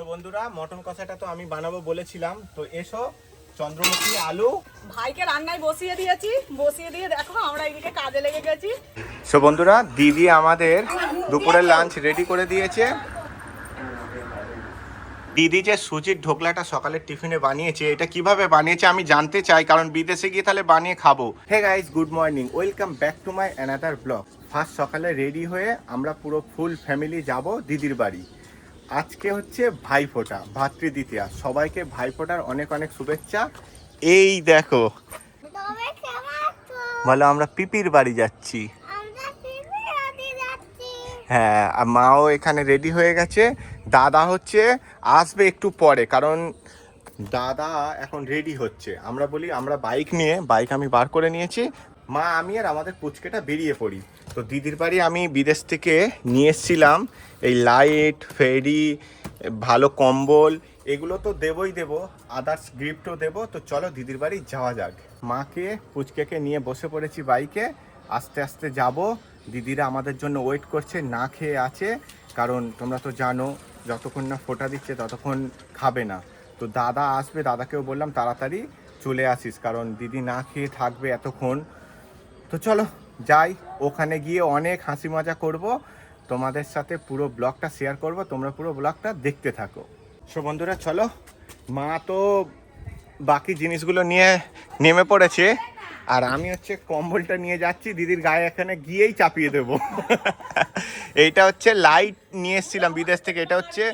তো বন্ধুরা মটন কষাটা তো আমি বানাবো বলেছিলাম। তো এসো চন্দ্রমুখী আলু। ভাইকে রান্নায় বসিয়ে দিয়েছি বসিয়ে দিয়ে দেখো আমরা এদিকে কাজে লেগে গেছি। সো বন্ধুরা দিদি আমাদের দুপুরের লাঞ্চ রেডি করে দিয়েছে। দিদি যে সুজির ঢোকলাটা সকালের টিফিনে বানিয়েছে এটা কীভাবে বানিয়েছে আমি জানতে চাই কারণ বিদেশে গিয়ে তাহলে বানিয়ে খাব। Hey guys good morning welcome back to my another blog first সকালে রেডি হয়ে আমরা পুরো ফুল ফ্যামিলি যাব দিদির বাড়ি। আজকে হচ্ছে ভাইফোঁটা, ভাতৃদ্বিতীয়া। সবাইকে ভাইফোঁটার অনেক অনেক শুভেচ্ছা। এই দেখো বলো আমরা পিপির বাড়ি যাচ্ছি। হ্যাঁ আর মাও এখানে রেডি হয়ে গেছে। দাদা হচ্ছে আসবে একটু পরে, কারণ দাদা এখন রেডি হচ্ছে। আমরা বলি আমরা বাইক নিয়ে, বাইক আমি বার করে নিয়েছি। মা, আমি আর আমাদের পুচকেটা বেরিয়ে পড়ি। তো দিদির বাড়ি আমি বিদেশ থেকে নিয়ে এসেছিলাম। এই লাইট, ফেরি, ভালো কম্বল, এগুলো তো দেবই দেবো। আদার্স গিফটও দেবো। তো চলো দিদির বাড়ি যাওয়া যাক। মাকে, পুচকেকে নিয়ে বসে পড়েছি বাইকে। আস্তে আস্তে যাব। দিদিরা আমাদের জন্য ওয়েট করছে, না খেয়ে আছে। কারণ তোমরা তো জানো, যতক্ষণ না ফোটা দিচ্ছে ততক্ষণ খাবে না। তো দাদা আসবে, দাদাকেও বললাম, তাড়াতাড়ি চলে আসিস। কারণ দিদি না খেয়ে থাকবে এতক্ষণ। তো চলো যাই, ওখানে গিয়ে অনেক হাসি মজা করব। তোমাদের সাথে পুরো ব্লগটা শেয়ার করব। তোমরা পুরো ব্লগটা দেখতে থাকো। সো বন্ধুরা, চলো। মা তো বাকি জিনিসগুলো নিয়ে নেমে পড়েছে। আর আমি হচ্ছে কম্বলটা নিয়ে যাচ্ছি। দিদির গায়ে এখানে গিয়েই চাপিয়ে দেবো। এইটা হচ্ছে লাইট নিয়ে এসেছিলাম বিদেশ থেকে। এটা হচ্ছে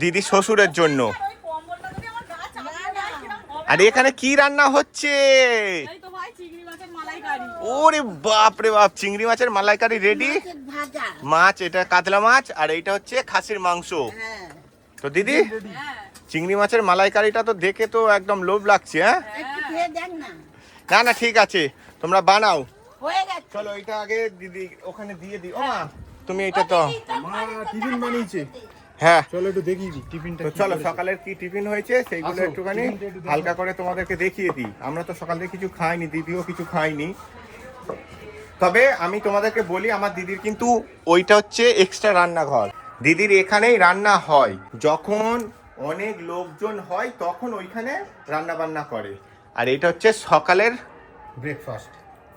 দিদি শ্বশুরের জন্য ওই কম্বলটা যদি আমার গা চাপিয়ে দেয়, কিরম হবে? আর এখানে কি রান্না হচ্ছে? এই তো ভাই চিংড়ি মাছের মালাইকারি। ওরে বাপ রে বাপ চিংড়ি মাছের মালাইকারি রেডি মাছ এটা কাতলা মাছ আর এইটা হচ্ছে খাসির মাংস। হ্যাঁ। তো দিদি হ্যাঁ। চিংড়ি মাছের মালাইকারিটা তো দেখে তো একদম লোভ লাগছে হ্যাঁ? একটু খেয়ে দেখ না। না না ঠিক আছে। তোমরা বানাও। চলো এটা আগে দিদি ওখানে দিয়ে দিই। ও মা তুমি এটা তো মা টিফিন বানিয়েছে। হ্যাঁ। চলো একটু দেখি টিফিনটা তো চলো সকালের কি টিফিন হয়েছে সেইগুলো একটুখানি একটু হালকা করে তোমাদেরকে দেখিয়ে দিই। আমরা তো সকাল থেকে কিছু খাইনি দিদিও কিছু খাইনি। তবে আমি তোমাদেরকে বলি আমার দিদির কিন্তু ওইটা হচ্ছে এক্সট্রা রান্নাঘর। দিদির এখানেই রান্না হয়। যখন অনেক লোকজন হয় তখন ওইখানে রান্না বান্না করে। আর এটা হচ্ছে সকালের ব্রেকফাস্ট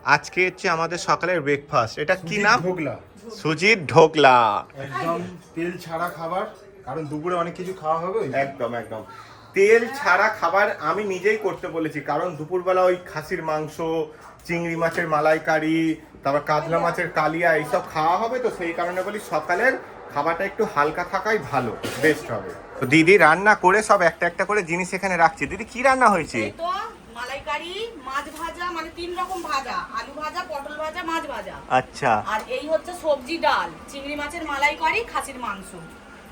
আজকে হচ্ছে আমাদের সকালের ব্রেকফাস্ট এটা কি নাম? ঢোকলা সুজির ঢোকলা। একদম তেল ছাড়া খাবার কারণ দুপুরে অনেক কিছু খাওয়া হবে একদম একদম। তেল ছাড়া খাবার আমি নিজেই করতে বলেছি কারণ দুপুরবেলা ওই খাসির মাংস চিংড়ি মাছের মালাইকারি তারপর কাতলা মাছের কালিয়া এইসব খাওয়া হবে তো সেই কারণে বলি সকালের খাবারটা একটু হালকা থাকাই ভালো বেস্ট হবে। তো দিদি রান্না করে সব একটা একটা করে জিনিস এখানে রাখছে। দিদি কি রান্না হয়েছে? মালাইকারি মাছ ভাজা মানে তিন রকম ভাজা। আলু ভাজা পটল ভাজা মাছ ভাজা। আচ্ছা। আর এই হচ্ছে সবজি ডাল চিংড়ি মাছের মালাইকারি খাসির মাংস।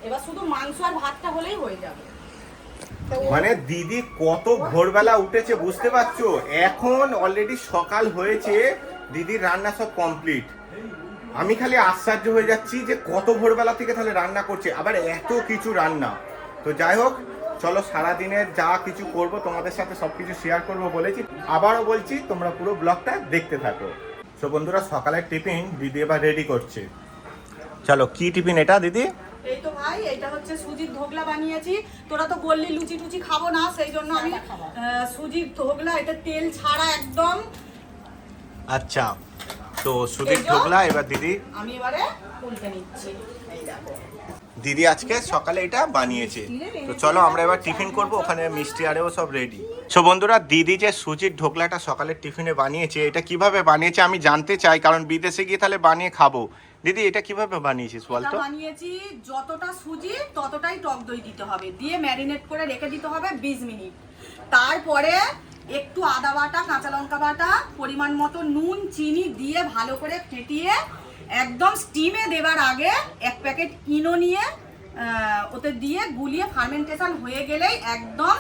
এবার শুধু মাংস আর ভাতটা হলেই হয়ে যাবে। মানে দিদি কত ভোরবেলা উঠেছে বুঝতে পারছ? এখন অলরেডি সকাল হয়েছে দিদির রান্না সব কমপ্লিট আমি খালি আশ্চর্য হয়ে যাচ্ছি যে কত ভোরবেলা থেকে তাহলে রান্না করছে আবার এত কিছু রান্না। তো যাই হোক চলো সারাদিনের যা কিছু করব তোমাদের সাথে সব কিছু শেয়ার করব বলেছি। আবারও বলছি তোমরা পুরো ব্লগটা দেখতে থাকো। তো বন্ধুরা সকালের টিফিন দিদি এবার রেডি করছে। চলো কি টিফিন এটা দিদি? এই তো ভাই এটা হচ্ছে সুজির ধোকলা বানিয়েছি। তোরা তো বললি লুচি টুচি খাব না সেই জন্য আমি আহ, সুজির ধোকলা এটা তেল ছাড়া একদম। আচ্ছা তো সুদীপ এই এবার দিদি? আমি এবারে উল্টে নিচ্ছি। এই দেখো। দিদি আজকে সকালে এটা বানিয়েছে। তো চলো আমরা এবার টিফিন করব, ওখানে মিষ্টি আরেও সব রেডি সো বন্ধুরা, দিদি যে সুজির ঢোকলাটা সকালের টিফিনে বানিয়েছে, এটা কীভাবে বানিয়েছে আমি জানতে চাই, কারণ বিদেশে গিয়ে তাহলে বানিয়ে খাব। দিদি, এটা কীভাবে বানিয়েছিস বলতো বানিয়েছি, যতটা সুজি, ততটাই টক দই দিতে হবে। দিয়ে ম্যারিনেট করে রেখে দিতে হবে বিশ মিনিট। তারপরে একটু আদা বাটা, কাঁচা লঙ্কা বাটা, পরিমাণ মতো নুন, চিনি দিয়ে ভালো করে ফেটিয়ে একদম স্টিমে দেবার আগে এক প্যাকেট ইনো নিয়ে ওতে দিয়ে গুলিয়ে ফার্মেন্টেশন হয়ে গেলেই একদম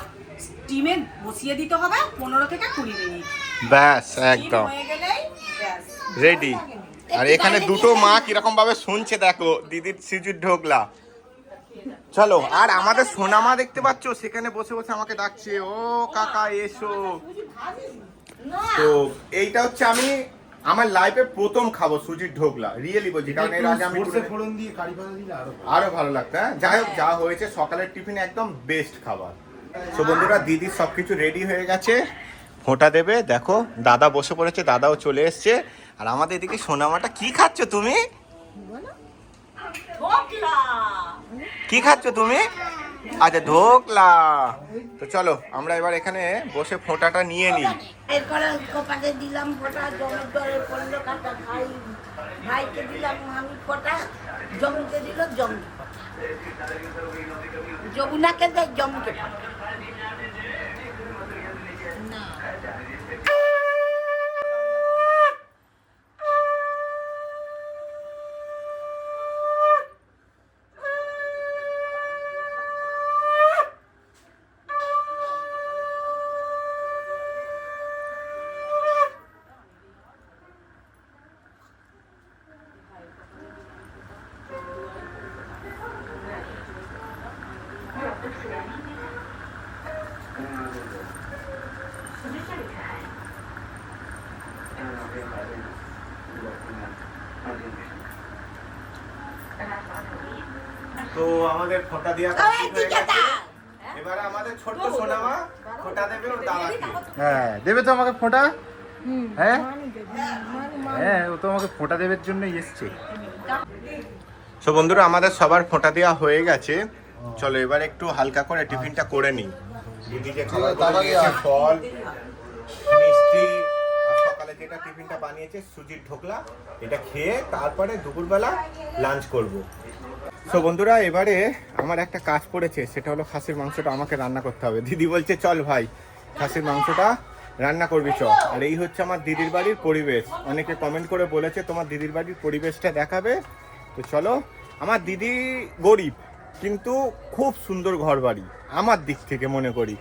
স্টিমে বসিয়ে দিতে হবে পনেরো থেকে কুড়ি মিনিট। ব্যাস একদম। হয়ে গেলেই রেডি আর এখানে দুটো মা কীরকম ভাবে শুনছে দেখো দিদির সুজির ঢোকলা। চলো আর আমাদের সোনামা দেখতে পাচ্ছ? সেখানে বসে বসে আমাকে ডাকছে ও কাকা এসো। তো এইটা হচ্ছে আমি আমার লাইফে প্রথম খাব সুজির ঢোকলা রিয়েলি বলছি কারণ এর আগে আমি সর্ষে ফোড়ন দিয়ে কারি পাতা দিলে আরও ভালো। আরও ভালো লাগতো হ্যাঁ? যাই হোক যা হয়েছে সকালের টিফিন একদম বেস্ট খাবার। তো বন্ধুরা দিদির সবকিছু রেডি হয়ে গেছে ফোঁটা দেবে। দেখো দাদা বসে পড়েছে দাদাও চলে এসছে। আর আমাদের এদিকে সোনামাটা কি খাচ্ছ তুমি? কি খাচ্ছ তুমি? আচ্ছা ধোকলা তো চলো, আমরা এবার এখানে বসে ফোঁটাটা নিয়ে নিই। এরপরে কোপাকে দিলাম ফোঁটা জমির দরে পনেরো ভাইকে দিলাম আমি ফোটা, জমিকে দিল জমি। যমুনাকে দেয় জমিকে তো আমাদের ফোঁটা complete হয়ে। এবারে আমাদের ছোট্ট সোনামা ফোঁটা দেবে ওর দাদাকে হ্যাঁ দেবে তো আমাকে ফোঁটা? হ্যাঁ? হ্যাঁ ও তো আমাকে ফোঁটা দেবের জন্যই এসছে। সো বন্ধুরা আমাদের সবার ফোঁটা দেওয়া হয়ে গেছে। চলো এবার একটু হালকা করে টিফিনটা করে নিই। দিদি যে খাবার দাদা দিয়েছে, ফল, মিষ্টি সকালে যেটা টিফিনটা বানিয়েছে, সুজির ঢোকলা, এটা খেয়ে তারপরে দুপুরবেলা লাঞ্চ করব। সো বন্ধুরা, এবারে আমার একটা কাজ পড়েছে, সেটা হলো খাসির মাংসটা আমাকে রান্না করতে হবে। দিদি বলছে, চল ভাই, খাসির মাংসটা রান্না করবি, চ। আর এই হচ্ছে আমার দিদির বাড়ির পরিবেশ। অনেকে কমেন্ট করে বলেছে, তোমার দিদির বাড়ির পরিবেশটা দেখাবে? তো চলো, আমার দিদি গরিব, কিন্তু খুব সুন্দর ঘর বাড়ি আমার দিক থেকে মনে করি।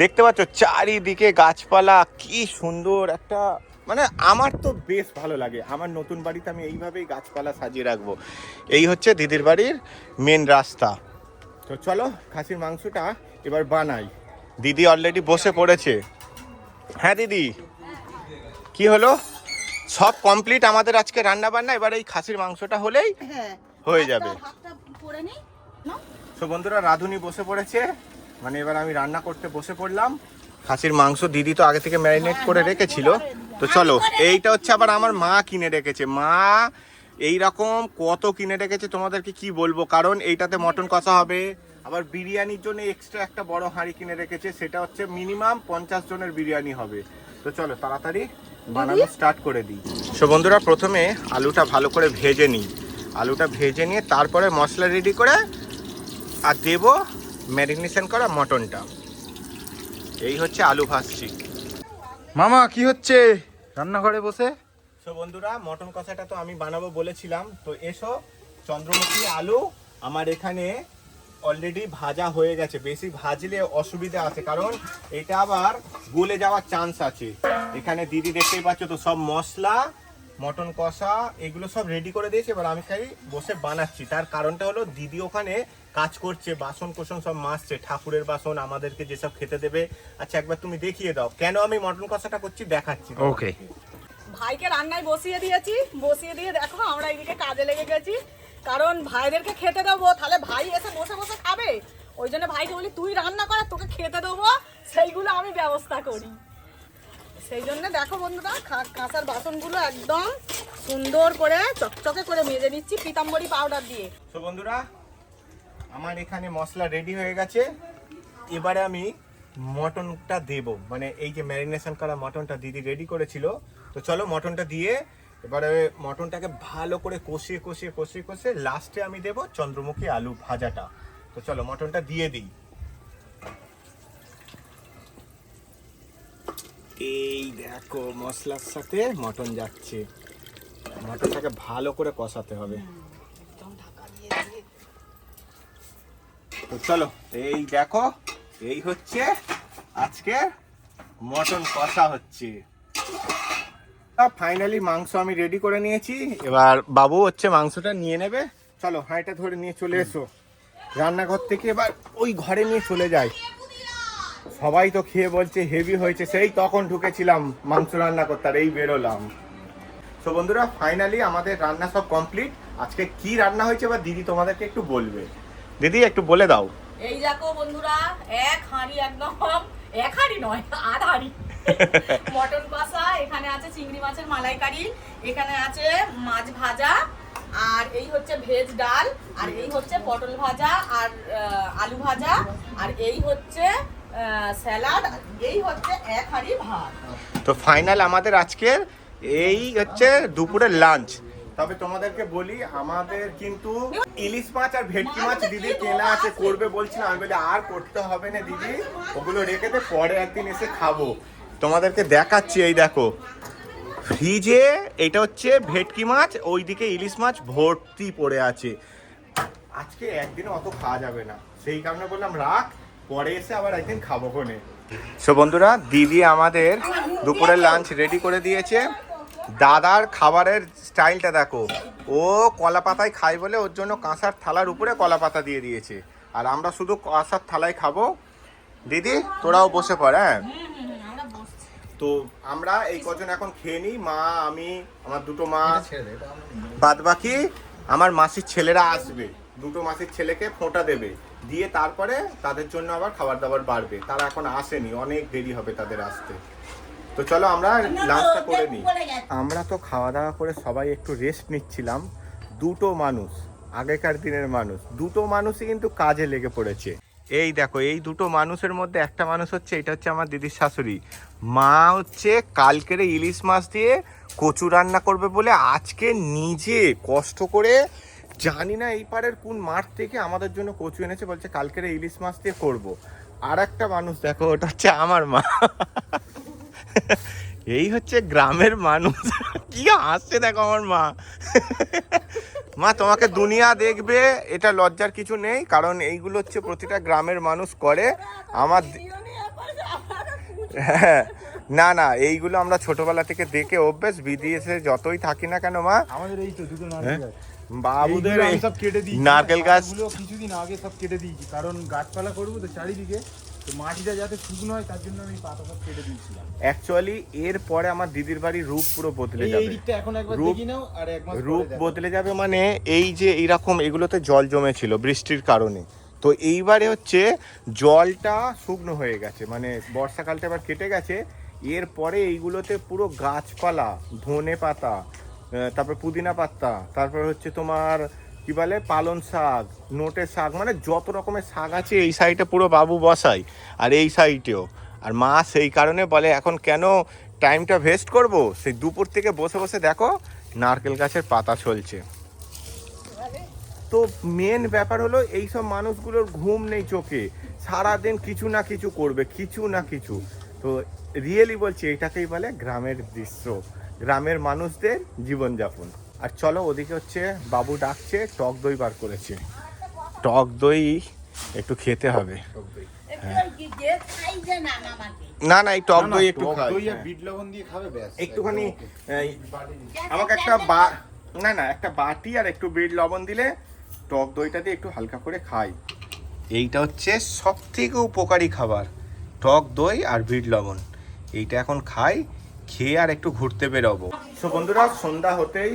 দেখতে পাচ্ছ চারিদিকে গাছপালা কি সুন্দর একটা মানে আমার তো বেশ ভালো লাগে। আমার নতুন বাড়িতে আমি এইভাবেই গাছপালা সাজিয়ে রাখব। এই হচ্ছে দিদির বাড়ির মেন রাস্তা। তো চলো খাসির মাংসটা এবার বানাই। দিদি অলরেডি বসে পড়েছে। হ্যাঁ দিদি? কি হলো? সব কমপ্লিট আমাদের আজকে রান্না বান্না এবার এই খাসির মাংসটা হলেই হ্যাঁ। হয়ে যাবে। তো বন্ধুরা রাধুনি বসে পড়েছে। মানে এবার আমি রান্না করতে বসে পড়লাম। খাসির মাংস দিদি তো আগে থেকে ম্যারিনেট করে রেখেছিল। তো চলো এইটা হচ্ছে আবার আমার মা কিনে রেখেছে। মা এই রকম কত কিনে রেখেছে তোমাদেরকে কি বলব? কারণ এইটাতে মটন কষা হবে। আবার বিরিয়ানির জন্য এক্সট্রা একটা বড় হাঁড়ি কিনে রেখেছে। সেটা হচ্ছে মিনিমাম পঞ্চাশ জনের বিরিয়ানি হবে। তো চলো তাড়াতাড়ি বানানো স্টার্ট করে দিই। সো বন্ধুরা প্রথমে আলুটা ভালো করে ভেজে নিই। আলুটা ভেজে নিয়ে তারপরে মশলা রেডি করে আর দেব ম্যারিনেশন করা মটনটা। এই হচ্ছে আলু ভাজছি। মামা কি হচ্ছে? রান্নাঘরে বসে? তো বন্ধুরা মটন কষাটা তো আমি বানাবো বলেছিলাম। তো এসো চন্দ্রমুখী আলু আমার এখানে অলরেডি ভাজা হয়ে গেছে। বেশি ভাজলে অসুবিধা আছে কারণ এটা আবার গলে যাওয়ার চান্স আছে। এখানে দিদি দেখতেই পাচ্ছ তো সব মশলা মটন কষা এগুলো সব রেডি করে দিয়েছে এবার আমি খাই বসে বানাচ্ছি। তার কারণটা হলো দিদি ওখানে কাজ করছে বাসন কোসন সব মাজছে ঠাকুরের বাসন আমাদেরকে যেসব খেতে দেবে। আচ্ছা একবার তুমি দেখিয়ে দাও কেন আমি মটন কষাটা করছি দেখাচ্ছি। ওকে ভাইকে রান্নায় বসিয়ে দিয়েছি বসিয়ে দিয়ে দেখো আমরা এদিকে কাজে লেগে গেছি। কারণ ভাইদেরকে খেতে দেবো তাহলে ভাই এসে বসে বসে খাবে। ওই জন্য ভাইকে বলি তুই রান্না কর তোকে খেতে দেবো সেইগুলো আমি ব্যবস্থা করি। সেই জন্য দেখো বন্ধুরা কাঁসার বাসনগুলো একদম সুন্দর করে, চকচকে করে মেজে নিচ্ছি পিতাম্বরী পাউডার দিয়ে। তো বন্ধুরা, আমার এখানে মশলা রেডি হয়ে গেছে। এবারে আমি মটনটা দেব। মানে এই যে ম্যারিনেশন করা মটনটা দিদি রেডি করেছিল। তো চলো মটনটা দিয়ে এবারে মটনটাকে ভালো করে কষিয়ে কষিয়ে কষিয়ে কষিয়ে লাস্টে আমি দেব চন্দ্রমুখী আলু ভাজাটা। তো চলো মটনটা দিয়ে দিই। এই দেখো মশলার সাথে মটন যাচ্ছে। মটনটাকে ভালো করে কষাতে হবে। তো চলো, এই দেখো, এই হচ্ছে আজকে মটন কষা হচ্ছে। ফাইনালি মাংস আমি রেডি করে নিয়েছি। এবার বাবু হচ্ছে মাংসটা নিয়ে নেবে। চলো হাঁড়িটা ধরে নিয়ে চলে এসো। রান্নাঘর থেকে এবার ওই ঘরে নিয়ে চলে যাই। সবাই তো খেয়ে বলছে হেভি হয়েছে। সেই তখন ঢুকেছিলাম মাংস রান্না করতে আর এই বেরোলাম। তো বন্ধুরা ফাইনালি আমাদের রান্না সব কমপ্লিট আজকে কি রান্না হয়েছে বা দিদি তোমাদেরকে একটু বলবে? দিদি একটু বলে দাও। এই দেখো বন্ধুরা এক হাঁড়ি একদম এক হাঁড়ি নয় আধ হাঁড়ি। মটন কষা এখানে আছে চিংড়ি মাছের মালাইকারি এখানে আছে মাছ ভাজা আর এই হচ্ছে ভেজ ডাল আর এই হচ্ছে পটল ভাজা আর আলু ভাজা আর এই হচ্ছে স্যালাড এই হচ্ছে এক হাঁড়ি ভাত। তো ফাইনাল আমাদের আজকের এই হচ্ছে দুপুরের লাঞ্চ। তবে তোমাদেরকে বলি আমাদের কিন্তু ইলিশ মাছ আর ভেটকি মাছ দিদি কেনা আছে। করবে বলছিল। আমি বলি আর করতে হবে না দিদি ওগুলো রেখে দে পরে একদিন এসে খাব। তোমাদেরকে দেখাচ্ছি এই দেখো। ফ্রিজে এটা হচ্ছে ভেটকি মাছ ওইদিকে ইলিশ মাছ ভর্তি পড়ে আছে। আজকে একদিনে অত খাওয়া যাবে না। সেই কারণে বললাম রাখ পরে এসে আবার একদিন খাব কোনে সো বন্ধুরা, দিদি আমাদের দুপুরের লাঞ্চ রেডি করে দিয়েছে। দাদার খাবারের স্টাইলটা দেখো। ও কলা পাতায় খাই বলে ওর জন্য কাঁসার থালার উপরে কলা পাতা দিয়ে দিয়েছে। আর আমরা শুধু কাঁসার থালায় খাব। দিদি, তোরাও বসে পড় হ্যাঁ? তো আমরা এই কজন এখন খেয়ে নিই। মা, আমি, আমার দুটো মা বাদ বাকি আমার মাসির ছেলেরা আসবে। দুটো মাসির ছেলেকে ফোঁটা দেবে। দিয়ে তারপরে তাদের জন্য আবার খাবার দাবার বাড়বে। তারা এখন আসেনি অনেক দেরি হবে তাদের আসতে। তো চলো আমরা লাঞ্চটা করে নিই। আমরা তো খাওয়া দাওয়া করে সবাই একটু রেস্ট নিচ্ছিলাম। দুটো মানুষ আগেকার দিনের মানুষ। দুটো মানুষই কিন্তু কাজে লেগে পড়েছে। এই দেখো এই দুটো মানুষের মধ্যে একটা মানুষ হচ্ছে এটা হচ্ছে আমার দিদির শাশুড়ি। মা হচ্ছে কালকের ইলিশ মাছ দিয়ে কচু রান্না করবে বলে আজকে নিজে কষ্ট করে জানি না এই পারের কোন মাঠ থেকে আমাদের জন্য কচু এনেছে বলছে কালকের ইলিশ মাছ দিয়ে করব। আর একটা মানুষ দেখো ওটা হচ্ছে আমার মা। এই হচ্ছে গ্রামের মানুষ। কি হাসছে দেখো আমার মা। মা তোমাকে দুনিয়া দেখবে এটা লজ্জার কিছু নেই কারণ এইগুলো হচ্ছে প্রতিটা গ্রামের মানুষ করে। আমার হ্যাঁ, না না এইগুলো আমরা ছোটবেলা থেকে দেখে অভ্যেস বিদেশে যতই থাকি না কেন মা? আমাদের এই তো দুটো বাবুদের আমি সব কেটে দিয়েছি নারকেল গাছ। গুলো কিছুদিন আগে সব কেটে দিয়েছি কারণ গাছপালা করব তো চারিদিকে মাটিটা যাতে শুকনো হয় তার জন্য আমি পাতা সব কেটে দিয়েছিলাম। অ্যাকচুয়ালি এর পরে আমার দিদির বাড়ির রূপ পুরো বদলে এই এই যাবে দিকটা এখন একবার দেখি নাও আর এক মাস রূপ বদলে যাবে মানে এই যে এইরকম এগুলোতে জল জমেছিল বৃষ্টির কারণে। তো এইবারে হচ্ছে জলটা শুকনো হয়ে গেছে মানে বর্ষাকালটা এবার কেটে গেছে। এরপরে এইগুলোতে পুরো গাছপালা ধনে পাতা তারপর পুদিনা পাতা, তারপর হচ্ছে তোমার, কি বলে, পালন শাক, নোটে শাক মানে যত রকমের শাক আছে এই সাইডে পুরো বাবু বসাই, আর এই সাইডেও আর মা সেই কারণে বলে, এখন কেন টাইমটা ভেস্ট করব? সেই দুপুর থেকে বসে বসে দেখো, নারকেল গাছের পাতা চলছে তো মেন ব্যাপার হলো, এইসব মানুষগুলোর ঘুম নেই চোখে। সারাদিন কিছু না কিছু করবে, কিছু না কিছু। তো রিয়েলি বলছি, এটাকেই বলে গ্রামের দৃশ্য। গ্রামের মানুষদের জীবনযাপন। আর চলো ওদিকে হচ্ছে বাবু ডাকছে টক দই বার করেছে। টক দই একটু খেতে হবে। একটু ওই কি যে খাইছে না না না এই টক দই একটু হ্যাঁ। বিট লবণ দিয়ে খাবে ব্যাস। একটুখানি আমাকে একটা বা না না একটা বাটি আর একটু বিট লবণ দিলে টক দইটা দিয়ে একটু হালকা করে খাই। এইটা হচ্ছে সব থেকে উপকারী খাবার টক দই আর বিট লবণ। এইটা এখন খাই। খেয়ে আর একটু ঘুরতে বেরোবো। তো বন্ধুরা, সন্ধ্যা হতেই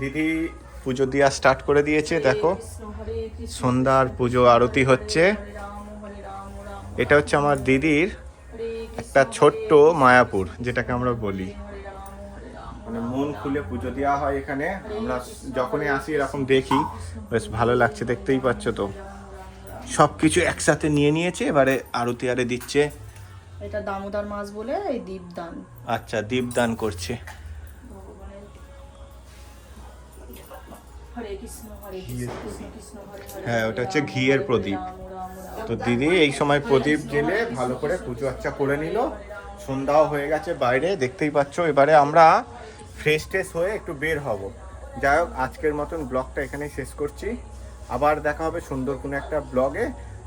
দিদি পুজো দেওয়া স্টার্ট করে দিয়েছে, দেখো। সন্ধ্যার পুজো আরতি হচ্ছে। এটা হচ্ছে আমার দিদির একটা ছোট্ট মায়াপুর, যেটাকে আমরা বলি। মানে মন খুলে পুজো দেওয়া হয় এখানে। আমরা যখনই আসি এরকম দেখি। বেশ ভালো লাগছে, দেখতেই পাচ্ছ তো। সব কিছু একসাথে নিয়ে নিয়েছে, এবারে আরতি আরে দিচ্ছে। এটা দামোদর মাছ বলে এই দীপদান। আচ্ছা দীপদান করছে। হ্যাঁ ওটা হচ্ছে ঘিয়ের প্রদীপ। তো দিদি এই সময় প্রদীপ জেলে ভালো করে পুজো আচ্ছা করে নিল। সন্ধ্যাও হয়ে গেছে বাইরে দেখতেই পাচ্ছ। এবারে আমরা ফ্রেশ ট্রেশ হয়ে একটু বের হব। যাই হোক আজকের মতন ব্লগটা এখানেই শেষ করছি। আবার দেখা হবে সুন্দর কোনো একটা ব্লগে।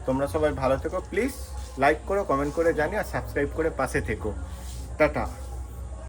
তোমরা সবাই ভালো থেকো প্লিজ লাইক করো কমেন্ট করে জানি আর সাবস্ক্রাইব করে পাশে থেকো। টাটা।